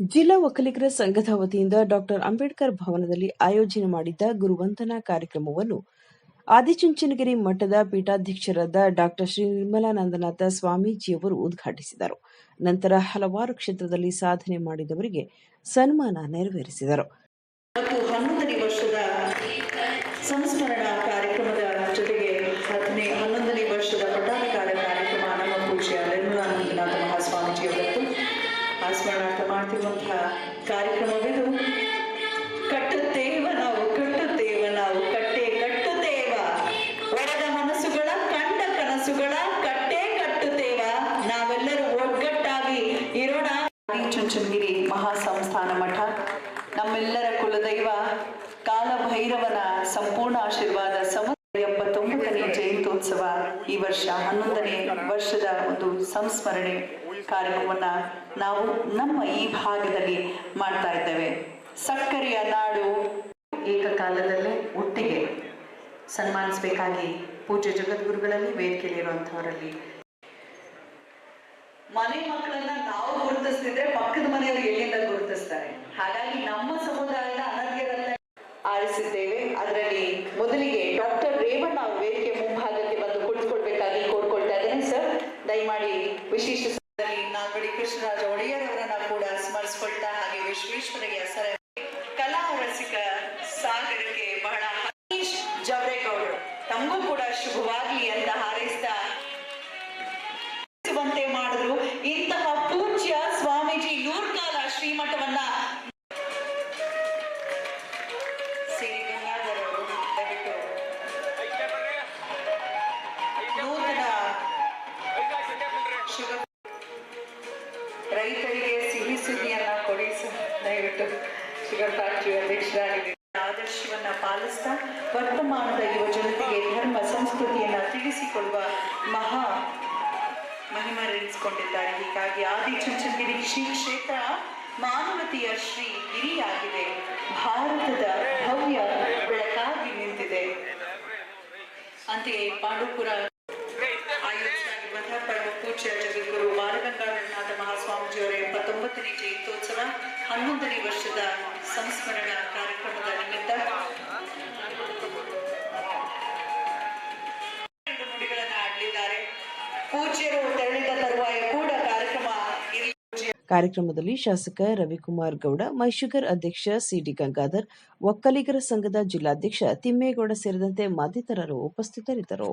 ಜಿಲ್ಲಾ ಒಕ್ಕಲಿಗರ ಸಂಘದ ವತಿಯಿಂದ ಡಾಕ್ಟರ್ ಅಂಬೇಡ್ಕರ್ ಭವನದಲ್ಲಿ ಆಯೋಜನೆ ಮಾಡಿದ್ದ ಗುರುವಂದನಾ ಕಾರ್ಯಕ್ರಮವನ್ನು ಆದಿಚುಂಚನಗಿರಿ ಮಠದ ಪೀಠಾಧ್ಯಕ್ಷರಾದ ಡಾಕ್ಟರ್ ಶ್ರೀ ನಿರ್ಮಲಾನಂದನಾಥ ಸ್ವಾಮೀಜಿಯವರು ಉದ್ಘಾಟಿಸಿದರು. ನಂತರ ಹಲವಾರು ಕ್ಷೇತ್ರದಲ್ಲಿ ಸಾಧನೆ ಮಾಡಿದವರಿಗೆ ಸನ್ಮಾನ ನೆರವೇರಿಸಿದರು. ಸ್ಮರಣಾರ್ಥ ಮಾಡ್ತಿರುವಂತಹ ಕಾರ್ಯಕ್ರಮವಿದು. ಕಟ್ಟುತ್ತೇವ ನಾವು ಕಟ್ಟುತ್ತೇವ ನಾವು, ಕಟ್ಟೆ ಕಟ್ಟುತ್ತೇವ. ಒಡೆದ ಮನಸ್ಸುಗಳ, ಕಂಡ ಕನಸುಗಳ, ಕಟ್ಟೆ ಕಟ್ಟುತ್ತೇವ. ನಾವೆಲ್ಲರೂ ಒಗ್ಗಟ್ಟಾಗಿ, ಇರೋಣ. ಚುಂಚನಗಿರಿ ಮಹಾಸಂಸ್ಥಾನ ಮಠ, ನಮ್ಮೆಲ್ಲರ ಕುಲದೈವ, ಕಾಲಭೈರವನ ಸಂಪೂರ್ಣ ಆಶೀರ್ವಾದ ಸಮ ಜಯಂತೋತ್ಸವ ಈ ವರ್ಷ ಹನ್ನೊಂದನೇ ವರ್ಷದ ಒಂದು ಸಂಸ್ಮರಣೆ. ಕಾರ್ಯಕ್ರಮವನ್ನ ನಾವು ನಮ್ಮ ಈ ಭಾಗದಲ್ಲಿ ಮಾಡ್ತಾ ಇದ್ದೇವೆ. ಸಕ್ಕರೆಯ ನಾಡು. ಏಕಕಾಲದಲ್ಲೇ ಒಟ್ಟಿಗೆ ಸನ್ಮಾನಿಸಬೇಕಾಗಿ ಪೂಜ್ಯ ಜಗದ್ಗುರುಗಳಲ್ಲಿ ವೇದಿಕೆಯಲ್ಲಿರುವಂಥವರಲ್ಲಿ. ಮನೆ ಮಕ್ಕಳನ್ನ ನಾವು ಗುರುತಿಸ್ತಿದ್ರೆ ಪಕ್ಕದ ಮನೆಯವರು ಎಲ್ಲಿಂದ ಗುರುತಿಸ್ತಾರೆ? ಹಾಗಾಗಿ ನಮ್ಮ ಸಮುದಾಯದ ಅನರ್ಹರನ್ನ ಆರಿಸಿದ್ದೇವೆ. ಅದರಲ್ಲಿ ಮೊದಲಿಗೆ ಡಾಕ್ಟರ್ ರೇವಣ್ಣ ಅವರು ವೇದಿಕೆ ಮುಂಭಾಗಕ್ಕೆ ಬಂದು ಕುಳಿತುಕೊಳ್ಬೇಕಾಗಿ ಕೋರ್ಕೊಳ್ತಾ ಇದ್ದೇನೆ. ಸರ್ ದಯಮಾಡಿ ವಿಶೇಷ ವಿಶ್ವೇಶ್ವರಯ್ಯ ಸರ ಕಲಾ ರಸಿಕ ಸಾಗರಕ್ಕೆ ಬಹಳ ಹರೀಶ್ ಜವರೇಗೌಡರು ತಮಗೂ ಕೂಡ ಶುಭವಾಗಲಿ ಅಂತ ಹಾರೈಸ್ತಾ ಮಾಡಿದ್ರು ಇಂತಹ ಪೂಜ್ಯ ಸ್ವಾಮೀಜಿ ನೂರ್ಕಾಲ ಶ್ರೀಮಠವನ್ನ ರೈತರಿಗೆ ಸಿಹಿ ಸುದ್ದಿಯನ್ನ. ದಯವಿಟ್ಟು ಶುಗರ್ ಫ್ಯಾಕ್ಟರಿ ಅಧ್ಯಕ್ಷರಾಗಿದ್ದಾರೆ ಆದರ್ಶವನ್ನ ಪಾಲಿಸ್ತಾ ವರ್ತಮಾನದ ಯುವ ಜನತೆಗೆ ಧರ್ಮ ಸಂಸ್ಕೃತಿಯನ್ನ ತಿಳಿಸಿಕೊಳ್ಳುವ ಮಹಾ ಮಹಿಮರೆನಿಸಿಕೊಂಡಿದ್ದಾರೆ ಹೀಗಾಗಿ ಆದಿ ಚುಂಚನಗಿರಿ ಶ್ರೀ ಕ್ಷೇತ್ರ ಮಾನವತೆಯ ಶ್ರೀ ಗಿರಿಯಾಗಿದೆ. ಭಾರತದ ಭವ್ಯ ಬೆಳಕಾಗಿ ನಿಂತಿದೆ. ಅಂತೆಯೇ ಪಾಂಡುಪುರ ಆಯೋಜಿಸಲಾಗಿರುವಂತಹ ಪರಮ ಪೂಜ್ಯ ಜಗದ್ಗುರು ಬಾಲಗಂಗಾಧರನಾಥ ಮಹಾಸ್ವಾಮೀಜಿಯವರ ಎಪ್ಪತ್ತೊಂಬತ್ತನೇ ವರ್ಷದ ಸಂಸ್ಮರಣಾ ಕಾರ್ಯಕ್ರಮದ ನಿಮಿತ್ತ ಕಾರ್ಯಕ್ರಮದಲ್ಲಿ ಶಾಸಕ ರವಿಕುಮಾರ್ ಗೌಡ, ಮೈಶುಗರ್ ಅಧ್ಯಕ್ಷ ಸಿಡಿ ಗಂಗಾಧರ್, ಒಕ್ಕಲಿಗರ ಸಂಘದ ಜಿಲ್ಲಾಧ್ಯಕ್ಷ ತಿಮ್ಮೇಗೌಡ ಸೇರಿದಂತೆ ಮತ್ತಿತರರು ಉಪಸ್ಥಿತರಿದ್ದರು.